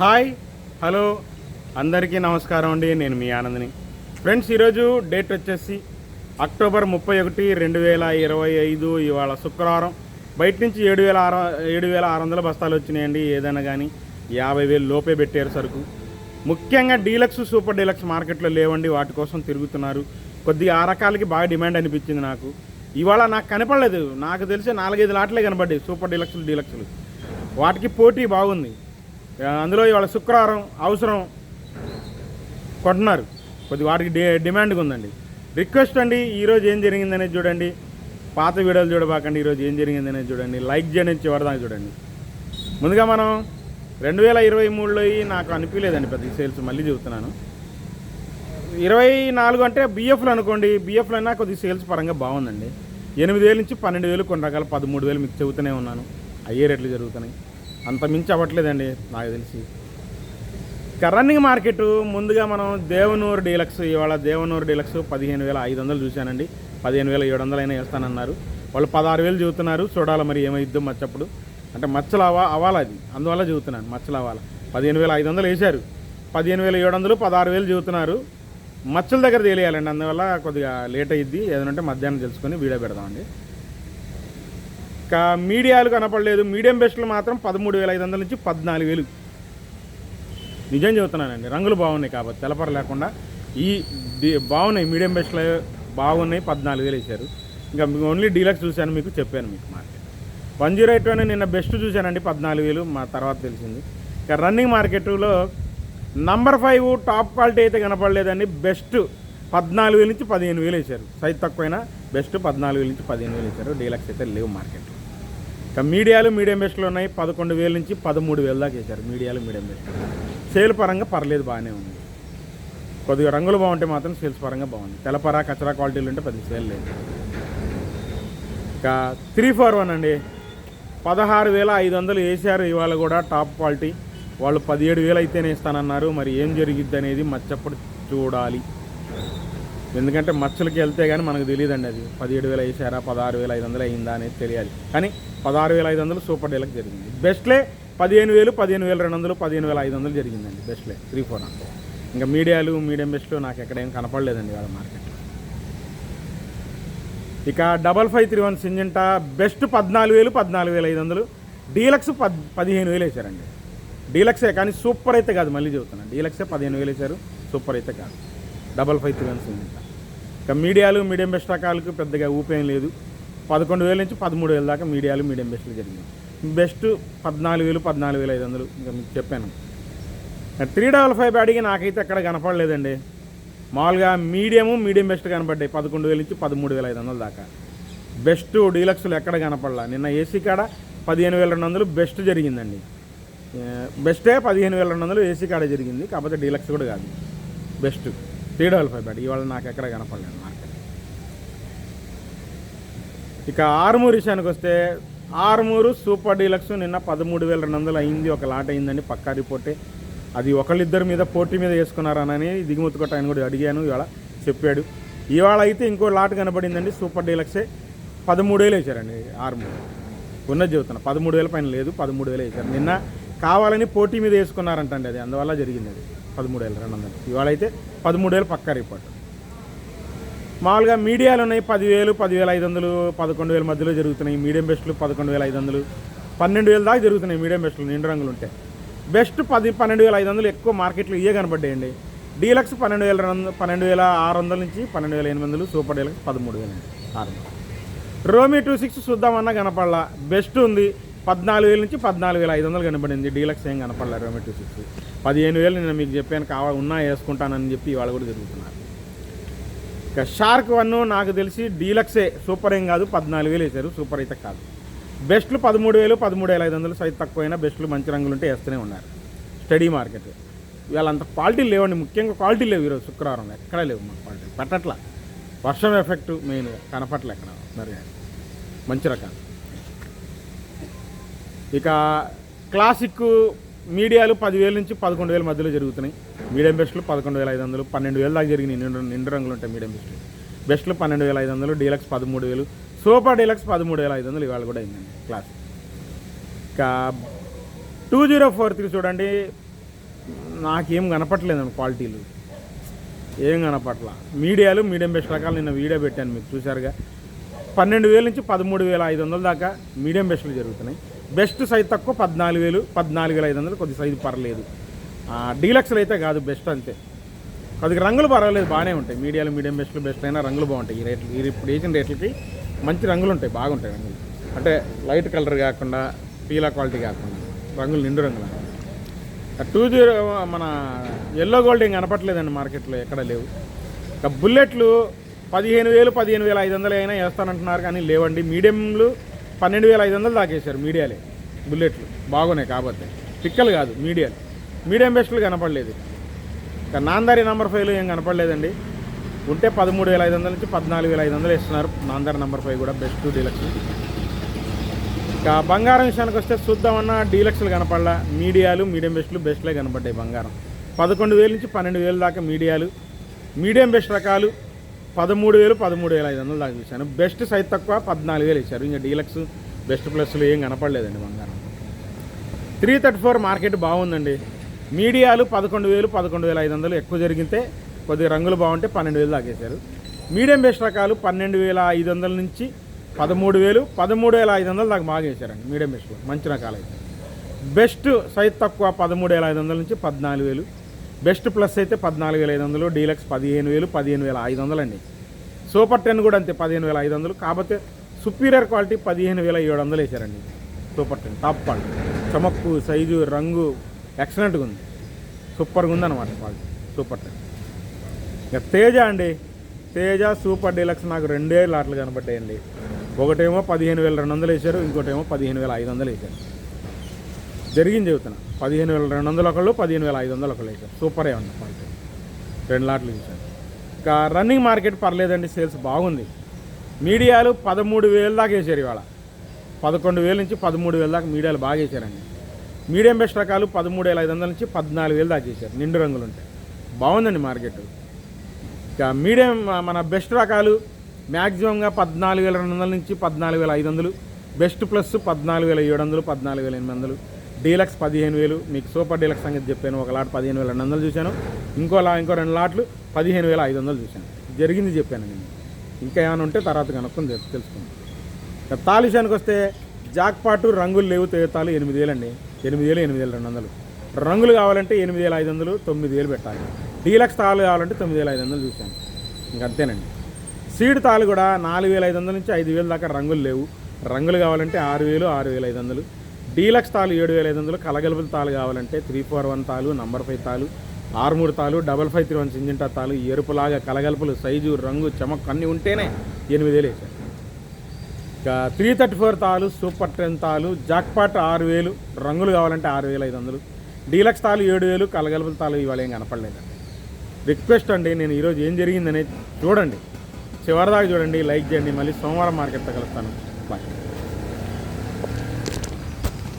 Hi hello అందరికీ నమస్కారం అండి నేను మీ ఆనందని. ఫ్రెండ్స్ ఈరోజు డేట్ వచ్చేసి అక్టోబర్ ముప్పై ఒకటి రెండు వేల ఇరవై ఐదు ఇవాళ శుక్రవారం. బయట నుంచి ఏడు వేల ఆరు ఏడు వేల ఆరు వందల బస్తాలు వచ్చినాయండి ఏదైనా కానీ యాభై వేలు లోపే పెట్టారు సరుకు. ముఖ్యంగా డీలక్స్ సూపర్ డీలక్స్ మార్కెట్లో లేవండి వాటి కోసం తిరుగుతున్నారు. కొద్దిగా ఆ రకాలకి బాగా డిమాండ్ అనిపించింది నాకు. ఇవాళ నాకు కనపడలేదు. నాకు తెలిసి నాలుగైదు లాట్లే కనపడ్డాయి సూపర్ డీలక్స్లు డీలక్స్లు. వాటికి పోటీ బాగుంది. అందులో ఇవాళ శుక్రవారం అవసరం కొంటున్నారు కొద్ది వాటికి డి డిమాండ్గా ఉందండి. రిక్వెస్ట్ అండి ఈరోజు ఏం జరిగిందనేది చూడండి. పాత వీడియోలు చూడబాకండి ఈరోజు ఏం జరిగిందనేది చూడండి. లైక్ చేయండి చివరిదాకా చూడండి. ముందుగా మనం రెండు వేల ఇరవై మూడులో నాకు అనిపించలేదండి ప్రతి సేల్స్ మళ్ళీ చెబుతున్నాను. ఇరవై నాలుగు అంటే బిఎఫ్లు అనుకోండి బిఎఫ్లు అయినా కొద్దిగా సేల్స్ పరంగా బాగుందండి. ఎనిమిది వేల నుంచి పన్నెండు వేలు కొన్ని రకాల పదమూడు వేలు మీకు చెబుతూనే ఉన్నాను. అయ్యే రేట్లు జరుగుతున్నాయి. అంత మించి అవ్వట్లేదండి నాకు తెలిసి. ఇక రన్నింగ్ మార్కెట్ ముందుగా మనం దేవనూరు డీలక్స్ ఇవాళ దేవనూరు డీలక్స్ పదిహేను వేల ఐదు వందలు చూశానండి. పదిహేను వేల ఏడు వందలు అయినా వేస్తానన్నారు. వాళ్ళు పదహారు వేలు చెబుతున్నారు చూడాలి మరి ఏమైద్దో మచ్చప్పుడు అంటే మచ్చలు అవ్వ అవ్వాలి అది? అందువల్ల చెబుతున్నాను మచ్చలు అవ్వాలి. పదిహేను వేల ఐదు వందలు వేశారు. పదిహేను వేల ఏడు వందలు పదహారు వేలు చెబుతున్నారు. మచ్చల దగ్గర తెలియాలండి అందువల్ల కొద్దిగా లేట్ అయ్యిద్ది ఏదైనా ఉంటే మధ్యాహ్నం తెలుసుకొని వీడియో పెడదామండి. మీడియాలు కనపడలేదు. మీడియం బెస్ట్లు మాత్రం పదమూడు వేల ఐదు వందల నుంచి పద్నాలుగు వేలు. నిజం చెబుతున్నానండి. రంగులు బాగున్నాయి కాబట్టి తెలపర లేకుండా. ఈ బాగున్నాయి. మీడియం బెస్ట్లు బాగున్నాయి. పద్నాలుగు వేలు వేశారు. ఇంకా ఓన్లీ డీలక్స్ చూశాను మీకు చెప్పాను మీకు మార్కెట్. వన్ జీరో ఎయిట్ నిన్న బెస్ట్ చూశానండి. పద్నాలుగు వేలు మా తర్వాత తెలిసింది. ఇక రన్నింగ్ మార్కెట్లో నంబర్ ఫైవ్ టాప్ క్వాలిటీ అయితే కనపడలేదండి. బెస్ట్ పద్నాలుగు వేల నుంచి పదిహేను వేలు వేశారు. సైజ్ తక్కువైనా బెస్ట్ పద్నాలుగు వేలు నుంచి పదిహేను వేలు వేశారు. డీలక్స్ అయితే లేవు మార్కెట్లో. మీడియాలు మీడియం బెస్ట్లు ఉన్నాయి. పదకొండు వేల నుంచి పదమూడు వేల దాకా వేశారు మీడియాలు మీడియం బెస్ట్ సేల్ పరంగా పర్లేదు బాగానే ఉంది. కొద్దిగా రంగులు బాగుంటే మాత్రం సేల్స్ పరంగా బాగుంది. తెలపరా కచరా క్వాలిటీలు ఉంటే పది సేల్ లేదు. ఇక త్రీ ఫోర్ వన్ అండి. పదహారు వేల ఐదు వందలు వేసారు ఇవాళ కూడా టాప్ క్వాలిటీ. వాళ్ళు పదిహేడు వేలు అయితేనే ఇస్తానన్నారు. మరి ఏం జరిగిద్ది అనేది మచ్చప్పుడు చూడాలి. ఎందుకంటే మచ్చలకి వెళ్తే కానీ మనకు తెలియదండి అది. పదిహేడు వేలు వేసారా పదహారు వేల ఐదు వందలు అయిందా అనేది తెలియాలి. కానీ పదహారు వేల ఐదు వందలు సూపర్ డీలకు జరిగింది. బెస్ట్లే పదిహేను వేలు పదిహేను వేల రెండు వందలు పదిహేను వేల ఐదు వందలు జరిగిందండి బెస్ట్లే. త్రీ ఫోర్ అంటే ఇంకా మీడియాలు మీడియం బెస్ట్లు నాకు ఎక్కడేం కనపడలేదండి వాళ్ళ మార్కెట్లో. ఇక double five three one Syngenta best పద్నాలుగు వేలు పద్నాలుగు వేల ఐదు వందలు. డీలక్స్ పద్ పదిహేను వేలు వేశారండి డీలక్సే కానీ సూపర్ అయితే కాదు మళ్ళీ చెబుతున్నాను డీలక్సే పదిహేను వేలు వేశారు సూపర్ అయితే కాదు. Double five three one Syngenta. ఇక మీడియాలు మీడియం బెస్ట్ రకాలకు పెద్దగా ఊపేం లేదు. పదకొండు వేల నుంచి పదమూడు వేల దాకా మీడియాలు మీడియం బెస్ట్లు జరిగింది బెస్ట్ పద్నాలుగు వేలు పద్నాలుగు వేల ఐదు వందలు ఇంకా మీకు చెప్పాను. త్రీ డబల్ ఫైవ్ బ్యాడీకి నాకైతే ఎక్కడ కనపడలేదండి. మామూలుగా మీడియము మీడియం బెస్ట్ కనపడ్డాయి పదకొండు వేల నుంచి పదమూడు వేల ఐదు వందల దాకా. బెస్ట్ డీలక్స్లు ఎక్కడ కనపడలా? నిన్న ఏసీ కాడ పదిహేను వేల రెండు వందలు బెస్ట్ జరిగిందండి. బెస్టే పదిహేను వేల రెండు వందలు ఏసీ కాడ జరిగింది కాకపోతే డీలక్స్ కూడా కాదు. Best. Three double five bad ఇవాళ నాకు ఎక్కడ కనపడలేదు మార్కెట్ ఇక ఆరుమూరు విషయానికి వస్తే ఆరుమూరు సూపర్ డీలక్స్ నిన్న పదమూడు వేల రెండు వందలు అయింది. ఒక లాట్ అయిందని పక్కా రిపోర్టే. అది ఒకళ్ళిద్దరి మీద పోటీ మీద వేసుకున్నారనని దిగుమతి కొట్ట ఆయన కూడా అడిగాను. ఇవాళ చెప్పాడు. ఇవాళ అయితే ఇంకో లాట్ కనబడిందండి. సూపర్ డీలక్సే పదమూడు వేలు వేశారండి ఆరుమూరు. ఉన్నది చెబుతున్నా పదమూడు వేల పైన లేదు పదమూడు వేలు వేశారు. నిన్న కావాలని పోటీ మీద వేసుకున్నారంటండి అది. అందువల్ల జరిగింది అది. పదమూడు వేల రెండు వందలు. ఇవాళ అయితే పదమూడు వేలు పక్కా రిపోర్ట్. మామూలుగా మీడియాలు ఉన్నాయి పదివేలు పదివేల ఐదు వందలు పదకొండు వేల మధ్యలో జరుగుతున్నాయి. మీడియం బెస్ట్లు పదకొండు వేల ఐదు వందలు పన్నెండు వేల దాకా జరుగుతున్నాయి మీడియం బెస్ట్లు నిండు రంగులు ఉంటాయి బెస్ట్ పది పన్నెండు వేల ఐదు వందలు ఎక్కువ మార్కెట్లో ఇవే కనబడ్డాయండి. డీలక్స్ పన్నెండు వేల రెండు పన్నెండు వేల ఆరు వందల నుంచి పన్నెండు వేల ఎనిమిది వందలు సూపర్ డీలక్స్ పదమూడు వేల ఆరు వందలు. రోమీ టూ సిక్స్ చూద్దామన్నా కనపడాల. బెస్ట్ ఉంది. పద్నాలుగు వేల నుంచి పద్నాలుగు వేల ఐదు వందలు కనపడింది డీలక్స్ ఏం కనపడలేదు రోమీ టూ సిక్స్. పదిహేను వేలు నేను మీకు చెప్పాను కావా ఉన్నా వేసుకుంటానని చెప్పి ఇవాళ కూడా జరుగుతున్నారు ఇక షార్క్ వన్ నాకు తెలిసి డీలక్సే సూపర్ ఏం కాదు పద్నాలుగు వేలు వేశారు సూపర్ అయితే కాదు. బెస్ట్లు పదమూడు వేలు పదమూడు వేల ఐదు వందలు సైజ్ తక్కువైనా బెస్ట్లు మంచి రంగులు ఉంటే వేస్తూనే ఉన్నారు. Study market. ఇవాళ అంత క్వాలిటీ లేవండి ముఖ్యంగా క్వాలిటీ లేవు ఈరోజు శుక్రవారం. ఎక్కడా లేవు మా క్వాలిటీ. పెట్టట్లా. వర్షం ఎఫెక్ట్ మెయిన్గా కనపట్లే ఎక్కడ. మరి మంచి రకాలు. ఇక క్లాసిక్ మీడియాలు పదివేల నుంచి పదకొండు వేల మధ్యలో జరుగుతున్నాయి. మీడియం బెస్ట్లు పదకొండు వేల ఐదు వందలు పన్నెండు వేల దాకా జరిగినాయి. నిండు నిండు రంగులు ఉంటాయి మీడియం బెస్ట్లు. బెస్ట్లు పన్నెండు వేల ఐదు వందలు డీలక్స్ పదమూడు వేలు సూపర్ డీలక్స్ పదమూడు వేల ఐదు వందలు ఇవాళ కూడా అయిందండి క్లాస్. ఇక టూ జీరో ఫోర్ త్రీ చూడండి. నాకేం కనపట్లేదండి క్వాలిటీలు. ఏం కనపట్ల మీడియాలు మీడియం బెస్ట్ రకాలు నిన్న వీడియో పెట్టాను మీకు చూసారుగా పన్నెండు వేల నుంచి పదమూడు వేల ఐదు వందల దాకా మీడియం బెస్ట్లు జరుగుతున్నాయి. బెస్ట్ సైజ్ తక్కువ పద్నాలుగు వేలు పద్నాలుగు వేల ఐదు వందలు కొద్ది సైజు పర్లేదు. ఆ, డీలక్స్లు అయితే కాదు బెస్ట్ అంతే. కొద్దిగా రంగులు పర్వాలేదు బాగానే ఉంటాయి. మీడియాలు మీడియం బెస్ట్లు బెస్ట్ అయినా రంగులు బాగుంటాయి. ఈ రేట్లు ఇప్పుడు వేసిన రేట్లకి మంచి రంగులు ఉంటాయి బాగుంటాయి రంగులు. అంటే లైట్ కలర్ కాకుండా పీలా క్వాలిటీ కాకుండా రంగులు నిండు రంగులు. టూ జీరో మన ఎల్లో గోల్డ్ ఏం కనపట్లేదండి మార్కెట్లో ఎక్కడ లేవు. ఇక బుల్లెట్లు పదిహేను వేలు పదిహేను వేల ఐదు వందలు అయినా వేస్తానంటున్నారు కానీ లేవండి. మీడియంలు పన్నెండు వేల ఐదు వందలు దాకేశారు మీడియాలే. బుల్లెట్లు. బాగున్నాయి కాబట్టి. పిక్కలు కాదు మీడియాలు. మీడియం బెస్ట్లు కనపడలేదు. ఇక నాందారి నంబర్ ఫైవ్లో ఏం కనపడలేదండి. ఉంటే పదమూడు వేల ఐదు వందల నుంచి పద్నాలుగు వేల ఐదు వందలు ఇస్తున్నారు నాందారి నంబర్ ఫైవ్ కూడా బెస్ట్ డీలక్స్. ఇక బంగారం విషయానికి వస్తే చూద్దామన్న డీలక్స్లు కనపడలా. మీడియాలు మీడియం బెస్ట్లు బెస్ట్లే కనపడ్డాయి బంగారం. పదకొండు వేల నుంచి పన్నెండు వేలు దాకా మీడియాలు. మీడియం బెస్ట్ రకాలు. పదమూడు వేలు పదమూడు వేల ఐదు వందలు దాకా చూశాను బెస్ట్ సైజ్ తక్కువ పద్నాలుగు వేలు ఇచ్చారు. ఇంకా డీలక్స్ బెస్ట్ ప్లస్లు ఏం కనపడలేదండి బంగారం. త్రీ థర్టీ ఫోర్ మార్కెట్ బాగుందండి. మీడియాలు పదకొండు వేలు పదకొండు వేల ఐదు వందలు ఎక్కువ జరిగితే కొద్దిగా రంగులు బాగుంటే పన్నెండు వేలు దాకేశారు మీడియం బెస్ట్ రకాలు పన్నెండు వేల ఐదు వందల నుంచి పదమూడు వేలు పదమూడు వేల ఐదు వందలు దాకా బాగా వేశారండి మీడియం బెస్ట్. మంచి రకాలు అయితే. బెస్ట్ సైజ్ తక్కువ పదమూడు వేల ఐదు వందల నుంచి పద్నాలుగు వేలు. బెస్ట్ ప్లస్ అయితే పద్నాలుగు వేల ఐదు వందలు డీలక్స్ పదిహేను వేలు పదిహేను వేల ఐదు వందలు అండి సూపర్ టెన్ కూడా అంతే పదిహేను వేల ఐదు వందలు. కాకపోతే సుపీరియర్ క్వాలిటీ పదిహేను వేల ఏడు వందలు వేశారండి. Super ten top quality. చమక్కు size రంగు ఎక్సలెంట్గా ఉంది. సూపర్గా ఉందన్నమాట క్వాలిటీ. Super ten. ఇక తేజ అండి. తేజ సూపర్ డీలక్స్ నాకు రెండే లాట్లు కనబడ్డాయండి. ఒకటేమో పదిహేను వేల రెండు వందలు వేశారు ఇంకోటేమో పదిహేను వేల ఐదు వందలు వేశారు. జరిగింది చెబుతున్నా. పదిహేను వేల రెండు వందలు ఒకళ్ళు పదిహేను వేల ఐదు వందలు ఒకళ్ళు వేశారు. సూపరే ఉంది క్వాలిటీ. రెండు లాట్లు చూశాను ఇంకా రన్నింగ్ మార్కెట్ పర్లేదండి సేల్స్ బాగుంది. మీడియాలు పదమూడు వేల దాకా వేసారు ఇవాళ. పదకొండు వేల నుంచి పదమూడు వేల దాకా మీడియాలు బాగా వేసారండి మీడియం బెస్ట్ రకాలు పదమూడు వేల ఐదు వందల నుంచి పద్నాలుగు వేలు దాకా చేశారు నిండు రంగులు ఉంటాయి బాగుందండి మార్కెట్. ఇక మీడియం మన బెస్ట్ రకాలు మ్యాక్సిమంగా పద్నాలుగు వేల రెండు వందల నుంచి పద్నాలుగు వేల ఐదు వందలు. బెస్ట్ ప్లస్ పద్నాలుగు వేల ఏడు వందలు పద్నాలుగు వేల ఎనిమిది వందలు. డీలక్స్ పదిహేను వేలు మీకు సూపర్ డీలక్స్ సంగతి చెప్పాను ఒక లాట్ పదిహేను వేల రెండు వందలు చూశాను. ఇంకో లా ఇంకో రెండు లాట్లు పదిహేను వేల ఐదు వందలు చూశాను. జరిగింది చెప్పాను నేను. ఇంకా ఏమైనా ఉంటే తర్వాత కనుక్కొని తెలుసుకుంది తెలుసుకుందాం. ఇక తాళి విషయానికి వస్తే జాక్పాటు రంగులు లేవు తేతాలు ఎనిమిది వేలు అండి ఎనిమిది వేలు ఎనిమిది వేల రెండు వందలు. రంగులు కావాలంటే ఎనిమిది వేల ఐదు వందలు తొమ్మిది వేలు పెట్టాలి. డీలక్స్ తాళ్ళు కావాలంటే తొమ్మిది వేల ఐదు వందలు చూశాను. ఇంక అంతేనండి. సీడ్ తాళ్ళు కూడా నాలుగు వేల ఐదు వందల నుంచి ఐదు వేల దాకా రంగులు లేవు. రంగులు కావాలంటే ఆరు వేలు ఆరు వేల ఐదు వందలు. డీలక్స్ తాలు ఏడు వేల ఐదు వందలు కలగలుపుల తాలు కావాలంటే త్రీ ఫోర్ వన్ తాలు నంబర్ ఫైవ్ తాలు ఆర్మూర్ తాలు double five three one Syngenta తాలు ఎరుపులాగా కలగలుపులు సైజు రంగు చమక్ అన్నీ ఉంటేనే ఎనిమిది వేలు వేసారు ఇక త్రీ థర్టీ ఫోర్ తాలు సూపర్ టెన్ తాలు జాక్పాట్ ఆరు వేలు రంగులు కావాలంటే ఆరు వేల ఐదు వందలు డీలక్స్ తాలు ఏడు వేలు కలగలుపుల తాలు ఇవాళ ఏం కనపడలేదండి రిక్వెస్ట్ అండి నేను ఈరోజు ఏం జరిగిందనేది చూడండి. చివరిదాకా చూడండి లైక్ చేయండి మళ్ళీ సోమవారం మార్కెట్తో కలుస్తాను.